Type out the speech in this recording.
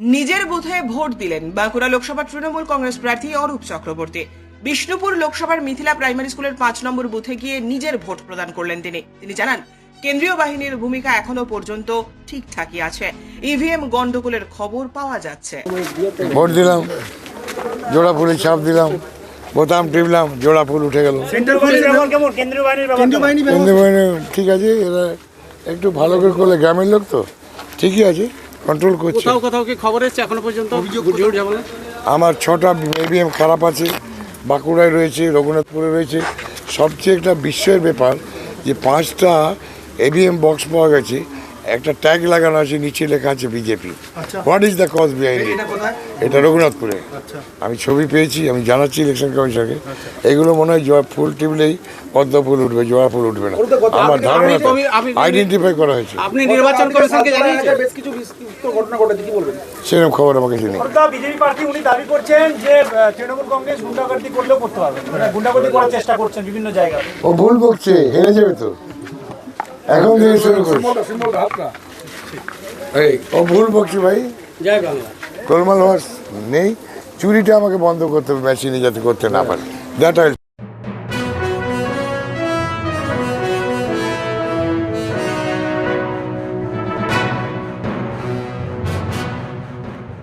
নিজের বুথে ভোট দিলেন বাঁকুড়া লোকসভা তৃণমূল কংগ্রেস প্রার্থী অরূপ চক্রবর্তী। বিষ্ণুপুর লোকসভার মিথিলা প্রাইমারি স্কুলের পাঁচ নম্বর বুথে গিয়ে নিজের ভোট প্রদান করলেন তিনি। তিনি জানান কেন্দ্রীয় বাহিনীর ভূমিকা এখনও পর্যন্ত ঠিকঠাকই আছে। ইভিএম গন্ডগোলের খবর পাওয়া যাচ্ছে। ভোট দিলাম জোড়া ফুলে ছাপ দিলাম বোতাম টিপলাম জোড়া ফুল উঠে গেল। কেন্দ্রীয় বাহিনী ঠিক আছে এরা একটু ভালো করে করলে গ্রামের লোক তো ঠিকই আছে। কন্ট্রোল করছে। কোথাও কোথাও কি খবর এসেছে এখনও পর্যন্ত? আমার ছটা এবিএম খারাপ আছে বাঁকুড়ায় রয়েছে রঘুনাথপুরে রয়েছে। সবচেয়ে একটা বিস্ময়ের ব্যাপার যে পাঁচটা এবিএম বক্স পাওয়া গেছে একটা ট্যাগ লাগানো আছে নিচে লেখা আছে BJP what is the cause behind এটা রঘুনাথপুরে। আমি ছবি পেয়েছি আমি জানাচ্ছি ইলেকশন কমিশনকে এগুলো মনে হয় জয় ফুল টিপলেই পদ্ম ফুল উঠবে জোড়া ফুল উঠবে না। আমার ধারণা আইডেন্টিফাই করা হয়েছে। আপনি নির্বাচন কমিশনকে জানিয়েছেন। সেরকম খবর আমাকে জানি বিজেপি প্রার্থী উনি দাবি করছেন যে তৃণমূল কংগ্রেস গুন্ডাগর্দি করলেও করতে পারবে মানে গুন্ডাগর্দি করার চেষ্টা করছেন বিভিন্ন জায়গায়। ও ভুল বকছে হেরে যাবে তো। এখন থেকে শুরু করি ও ভুল বকছি ভাই। জয় বাংলা। গোলমাল হওয়ার নেই। চুরিটা আমাকে বন্ধ করতে হবে মেশিনে যাতে করতে না পারে। That I